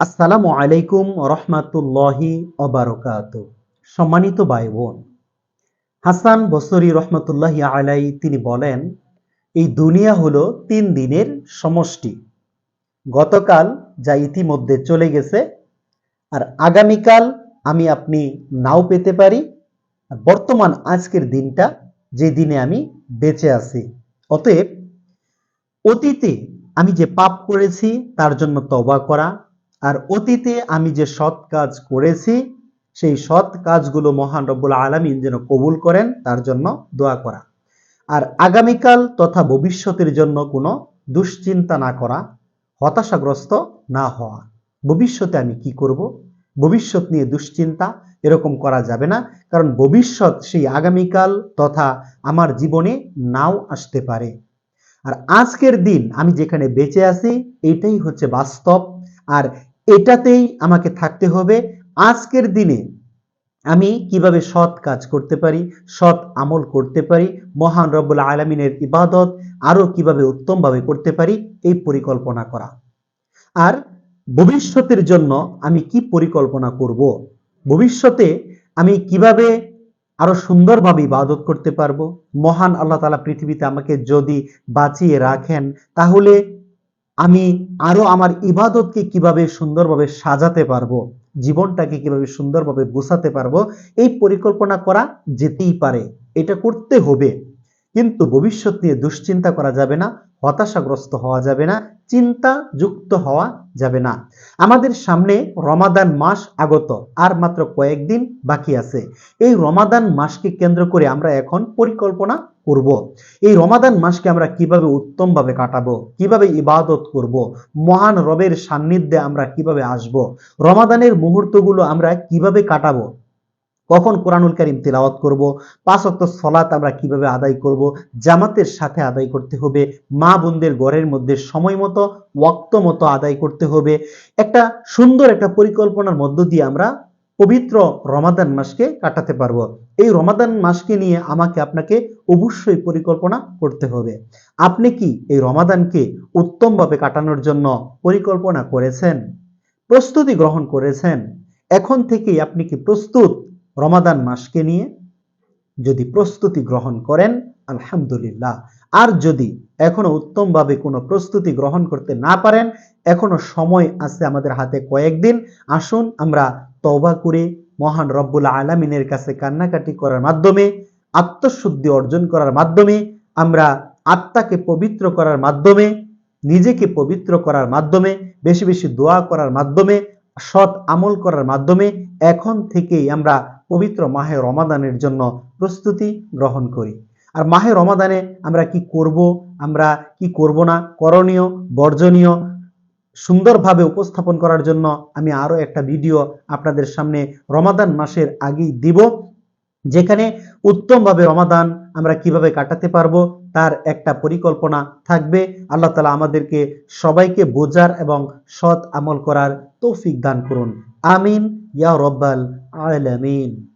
আসসালামু আলাইকুম রহমাতুল্লাহি অবারকাত। সম্মানিত ভাই বোন হাসান বসরি রহমতুল্লাহি আলাই তিনি বলেন, এই দুনিয়া হলো তিন দিনের সমষ্টি। গতকাল যা ইতিমধ্যে চলে গেছে, আর আগামীকাল আমি আপনি নাও পেতে পারি, আর বর্তমান আজকের দিনটা যে দিনে আমি বেঁচে আছি। অতএব অতীতে আমি যে পাপ করেছি, তার জন্য তবা করা আর অতীতে আমি যে সৎ কাজ করেছি, সেই সৎ কাজগুলো মহান রব্বুল আলমিন যেন কবুল করেন, তার জন্য দোয়া করা। আর আগামীকাল তথা ভবিষ্যতের জন্য কোনো দুশ্চিন্তা না করা, হতাশাগ্রস্ত না হওয়া। ভবিষ্যতে আমি কি করব? ভবিষ্যৎ নিয়ে দুশ্চিন্তা এরকম করা যাবে না, কারণ ভবিষ্যৎ সেই আগামীকাল তথা আমার জীবনে নাও আসতে পারে। আর আজকের দিন আমি যেখানে বেঁচে আছি, এটাই হচ্ছে বাস্তব। আর এটাতেই আমাকে থাকতে হবে। আজকের দিনে আমি কীভাবে সৎ কাজ করতে পারি, সৎ আমল করতে পারি, মহান রব্বুল আলমিনের ইবাদত আরও কীভাবে উত্তমভাবে করতে পারি, এই পরিকল্পনা করা। আর ভবিষ্যতের জন্য আমি কি পরিকল্পনা করব? ভবিষ্যতে আমি কীভাবে আরও সুন্দরভাবে ইবাদত করতে পারব? মহান আল্লাহ তালা পৃথিবীতে আমাকে যদি বাঁচিয়ে রাখেন, তাহলে আমি আরও আমার ইবাদতকে কীভাবে সুন্দরভাবে সাজাতে পারব, জীবনটাকে কীভাবে সুন্দরভাবে গোছাতে পারব, এই পরিকল্পনা করা যেতেই পারে। এটা করতে হবে। কিন্তু ভবিষ্যৎ নিয়ে দুশ্চিন্তা করা যাবে না। হতাশাগ্রস্ত হওয়া যাবে না চিন্তা যুক্ত হওয়া যাবে না। আমাদের সামনে রমাদান মাস আগত, আর মাত্র কয়েকদিন বাকি আছে। এই রমাদান মাসকে কেন্দ্র করে আমরা এখন পরিকল্পনা করব। এই রমাদান মাসকে আমরা কীভাবে উত্তমভাবে কাটাবো, কীভাবে ইবাদত করব, মহান রবের সান্নিধ্যে আমরা কীভাবে আসব, রমাদানের মুহূর্তগুলো আমরা কীভাবে কাটাবো কখন কোরআনুল করিম তিলাওয়াত করব, পাঁচ অক্ট সলাত আমরা কীভাবে আদায় করব, জামাতের সাথে আদায় করতে হবে, মা বোনদের ঘরের মধ্যে সময় মতো, ওয়াক্ত মতো আদায় করতে হবে। একটা সুন্দর একটা পরিকল্পনার মধ্য দিয়ে আমরা পবিত্র রমাদান মাসকে কাটাতে পারব। এই রমাদান মাসকে নিয়ে আমাকে আপনাকে অবশ্যই পরিকল্পনা করতে হবে। আপনি কি এই রমাদানকে উত্তমভাবে কাটানোর জন্য পরিকল্পনা করেছেন? প্রস্তুতি গ্রহণ করেছেন? এখন থেকেই আপনি কি প্রস্তুত? রমাদান মাসকে নিয়ে যদি প্রস্তুতি গ্রহণ করেন, আলহামদুলিল্লাহ। আর যদি এখনও উত্তমভাবে কোনো প্রস্তুতি গ্রহণ করতে না পারেন, এখনও সময় আছে আমাদের হাতে কয়েকদিন, আসুন আমরা তওবা করে মহান রব্বুল আলমিনের কাছে কান্নাকাটি করার মাধ্যমে, আত্মশুদ্ধি অর্জন করার মাধ্যমে, আমরা আত্মাকে পবিত্র করার মাধ্যমে, নিজেকে পবিত্র করার মাধ্যমে, বেশি বেশি দোয়া করার মাধ্যমে, সৎ আমল করার মাধ্যমে, এখন থেকেই আমরা পবিত্র মাহে রমাদানের জন্য প্রস্তুতি গ্রহণ করি। আর মাহে রমাদানে আমরা কি করব, আমরা কি করব না, করণীয়, বর্জনীয়, সুন্দরভাবে উপস্থাপন করার জন্য আমি আরও একটা ভিডিও আপনাদের সামনে রমাদান মাসের আগেই দিব। যেখানে উত্তমভাবে রমাদান আমরা কীভাবে কাটাতে পারব, তার একটা পরিকল্পনা থাকবে। আল্লাহ তালা আমাদেরকে সবাইকে বোঝার এবং সৎ আমল করার তৌফিক দান করুন। আমিন, ইয়া রব্বাল আলামিন।